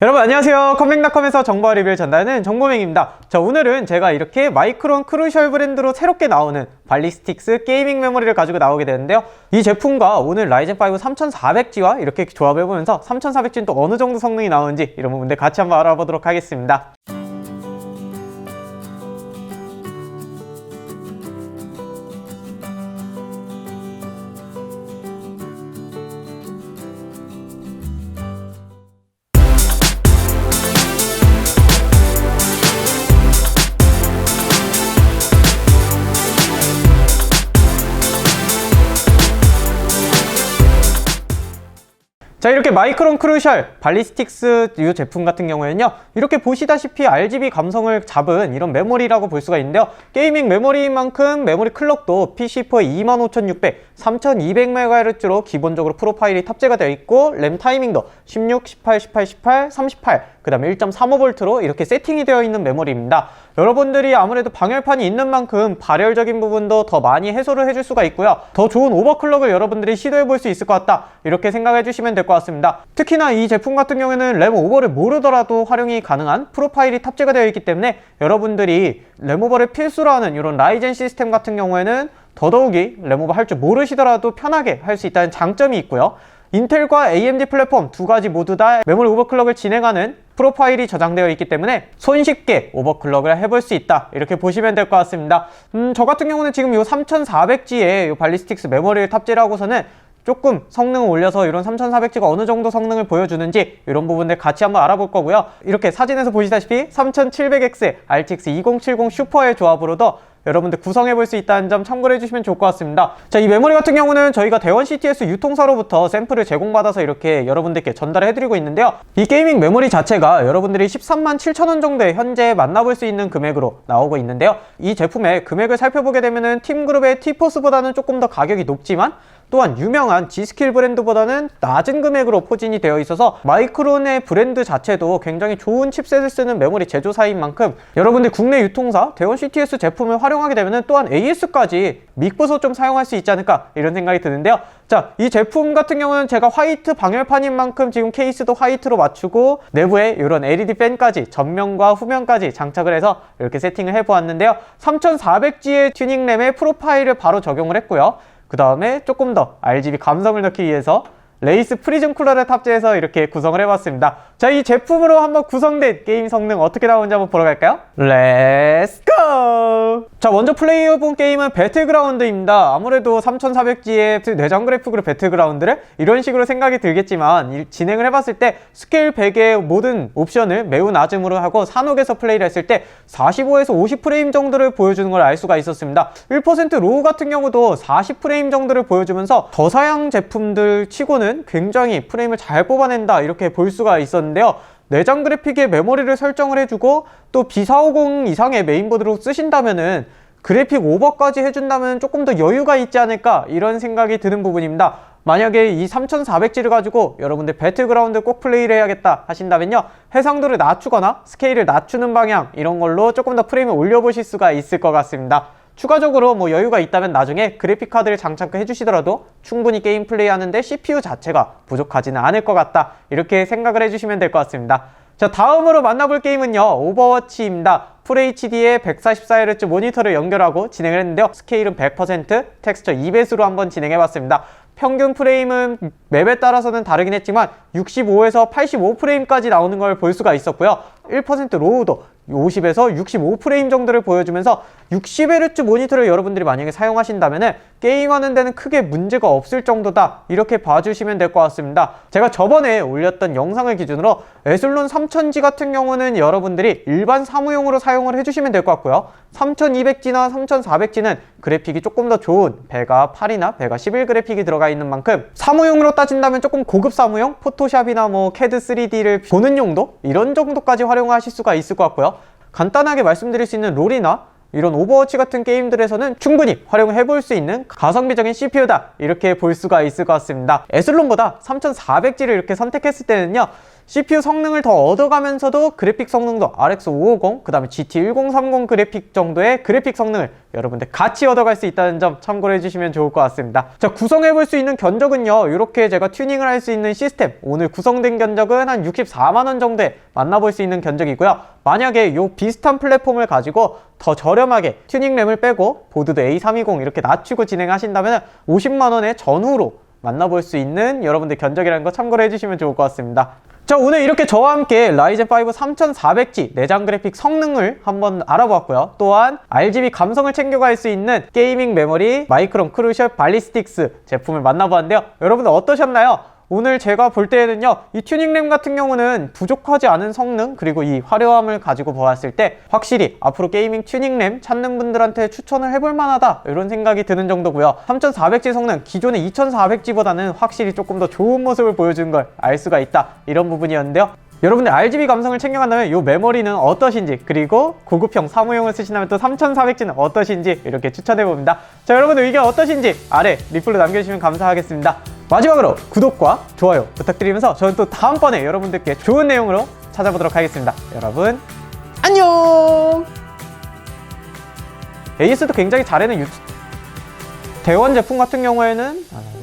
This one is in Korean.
여러분 안녕하세요. 컴맹닷컴에서 정보 리뷰를 전달하는 정보맹입니다. 자 오늘은 제가 이렇게 마이크론 크루셜 브랜드로 새롭게 나오는 발리스틱스 게이밍 메모리를 가지고 나오게 되는데요. 이 제품과 오늘 라이젠5 3400G와 이렇게 조합해보면서 3400G는 또 어느 정도 성능이 나오는지 이런 부분들 같이 한번 알아보도록 하겠습니다 자 이렇게 마이크론 크루셜 발리스틱스 이 제품 같은 경우에는요 이렇게 보시다시피 RGB 감성을 잡은 이런 메모리라고 볼 수가 있는데요. 게이밍 메모리인 만큼 메모리 클럭도 PC4 25600, 3200MHz로 기본적으로 프로파일이 탑재가 되어 있고 램 타이밍도 16, 18, 18, 18, 38, 그 다음에 1.35V로 이렇게 세팅이 되어 있는 메모리입니다. 여러분들이 아무래도 방열판이 있는 만큼 발열적인 부분도 더 많이 해소를 해줄 수가 있고요. 더 좋은 오버클럭을 여러분들이 시도해 볼 수 있을 것 같다. 이렇게 생각해 주시면 될 것 같습니다. 특히나 이 제품 같은 경우에는 램 오버를 모르더라도 활용이 가능한 프로파일이 탑재가 되어 있기 때문에 여러분들이 램 오버를 필수로 하는 이런 라이젠 시스템 같은 경우에는 더더욱이 램 오버 할 줄 모르시더라도 편하게 할 수 있다는 장점이 있고요 인텔과 AMD 플랫폼 두 가지 모두 다 메모리 오버클럭을 진행하는 프로파일이 저장되어 있기 때문에 손쉽게 오버클럭을 해볼 수 있다. 이렇게 보시면 될 것 같습니다. 음, 저 같은 경우는 지금 이 3400G의 발리스틱스 메모리를 탑재를 하고서는 조금 성능을 올려서 이런 3400G가 어느 정도 성능을 보여주는지 이런 부분들 같이 한번 알아볼 거고요. 이렇게 사진에서 보시다시피 3700X RTX 2070 슈퍼의 조합으로도 여러분들 구성해 볼 수 있다는 점 참고를 해주시면 좋을 것 같습니다. 자 이 메모리 같은 경우는 저희가 대원 CTS 유통사로부터 샘플을 제공받아서 이렇게 여러분들께 전달해 드리고 있는데요. 이 게이밍 메모리 자체가 여러분들이 13만 7천 원 정도에 현재 만나볼 수 있는 금액으로 나오고 있는데요. 이 제품의 금액을 살펴보게 되면은 팀그룹의 티포스보다는 조금 더 가격이 높지만 또한 유명한 G스킬 브랜드보다는 낮은 금액으로 포진이 되어 있어서 마이크론의 브랜드 자체도 굉장히 좋은 칩셋을 쓰는 메모리 제조사인 만큼 여러분들 국내 유통사 대원 CTS 제품을 활용 하게 되면 또한 AS까지 믿고서 좀 사용할 수 있지 않을까 이런 생각이 드는데요 자 이 제품 같은 경우는 제가 화이트 방열판인 만큼 지금 케이스도 화이트로 맞추고 내부에 이런 LED 팬까지 전면과 후면까지 장착을 해서 이렇게 세팅을 해보았는데요 3400G의 튜닝램에 프로파일을 바로 적용을 했고요 그 다음에 조금 더 RGB 감성을 넣기 위해서 레이스 프리즘 쿨러를 탑재해서 이렇게 구성을 해봤습니다. 자, 이 제품으로 한번 구성된 게임 성능 어떻게 나오는지 한번 보러 갈까요? 렛츠 고! 자, 먼저 플레이해본 게임은 배틀그라운드입니다. 아무래도 3400G의 내장 그래픽으로 배틀그라운드를 이런 식으로 생각이 들겠지만 이- 진행을 해봤을 때 스케일 100의 모든 옵션을 매우 낮음으로 하고 산옥에서 플레이를 했을 때 45에서 50프레임 정도를 보여주는 걸 알 수가 있었습니다. 1% 로우 같은 경우도 40프레임 정도를 보여주면서 저사양 제품들 치고는 굉장히 프레임을 잘 뽑아낸다 이렇게 볼 수가 있었는데요. 내장 그래픽에 메모리를 설정을 해주고 또 B450 이상의 메인보드로 쓰신다면은 그래픽 오버까지 해준다면 조금 더 여유가 있지 않을까 이런 생각이 드는 부분입니다. 만약에 이 3400G를 가지고 여러분들 배틀그라운드 꼭 플레이를 해야겠다 하신다면요 해상도를 낮추거나 스케일을 낮추는 방향 이런 걸로 조금 더 프레임을 올려보실 수가 있을 것 같습니다. 추가적으로 뭐 여유가 있다면 나중에 그래픽 카드를 장착해 주시더라도 충분히 게임 플레이 하는데 CPU 자체가 부족하지는 않을 것 같다. 이렇게 생각을 해주시면 될 것 같습니다. 자 다음으로 만나볼 게임은요. 오버워치입니다. FHD의 144Hz 모니터를 연결하고 진행을 했는데요. 스케일은 100% 텍스처 2배수로 한번 진행해 봤습니다. 평균 프레임은 맵에 따라서는 다르긴 했지만 65에서 85프레임까지 나오는 걸 볼 수가 있었고요. 1% 로우도 50에서 65프레임 정도를 보여주면서 60Hz 모니터를 여러분들이 만약에 사용하신다면 게임하는 데는 크게 문제가 없을 정도다. 이렇게 봐주시면 될 것 같습니다. 제가 저번에 올렸던 영상을 기준으로 에슬론 3000G 같은 경우는 여러분들이 일반 사무용으로 사용을 해주시면 될 것 같고요. 3200G나 3400G는 그래픽이 조금 더 좋은 배가 8이나 배가 11 그래픽이 들어가 있는 만큼 사무용으로 따진다면 조금 고급 사무용? 포토샵이나 뭐 캐드 3D를 보는 용도? 이런 정도까지 활용하실 수가 있을 것 같고요. 간단하게 말씀드릴 수 있는 롤이나 이런 오버워치 같은 게임들에서는 충분히 활용해 볼 수 있는 가성비적인 CPU다 이렇게 볼 수가 있을 것 같습니다. 에슬론보다 3400G를 이렇게 선택했을 때는요 CPU 성능을 더 얻어가면서도 그래픽 성능도 RX 550, 그 다음에 GT 1030 그래픽 정도의 그래픽 성능을 여러분들 같이 얻어갈 수 있다는 점 참고를 해주시면 좋을 것 같습니다. 자, 구성해볼 수 있는 견적은요, 이렇게 제가 튜닝을 할 수 있는 시스템, 오늘 구성된 견적은 한 64만원 정도에 만나볼 수 있는 견적이고요. 만약에 요 비슷한 플랫폼을 가지고 더 저렴하게 튜닝 램을 빼고 보드도 A320 이렇게 낮추고 진행하신다면 50만원의 전후로 만나볼 수 있는 여러분들 견적이라는 거 참고를 해주시면 좋을 것 같습니다. 자 오늘 이렇게 저와 함께 라이젠5 3400G 내장 그래픽 성능을 한번 알아보았고요. 또한 RGB 감성을 챙겨갈 수 있는 게이밍 메모리 마이크론 크루셜 발리스틱스 제품을 만나보았는데요. 여러분들 어떠셨나요? 오늘 제가 볼 때에는요, 이 튜닝램 같은 경우는 부족하지 않은 성능, 그리고 이 화려함을 가지고 보았을 때, 확실히 앞으로 게이밍 튜닝램 찾는 분들한테 추천을 해볼 만하다, 이런 생각이 드는 정도고요. 3400G 성능, 기존의 2400G보다는 확실히 조금 더 좋은 모습을 보여주는 걸알 수가 있다, 이런 부분이었는데요. 여러분들 RGB 감성을 챙겨간다면 이 메모리는 어떠신지 그리고 고급형 사무용을 쓰신다면 또 3400G는 어떠신지 이렇게 추천해봅니다. 자 여러분들 의견 어떠신지 아래 리플로 남겨주시면 감사하겠습니다. 마지막으로 구독과 좋아요 부탁드리면서 저는 또 다음번에 여러분들께 좋은 내용으로 찾아보도록 하겠습니다. 여러분 안녕! AS도 굉장히 잘해는 유튜 대원 제품 같은 경우에는 아,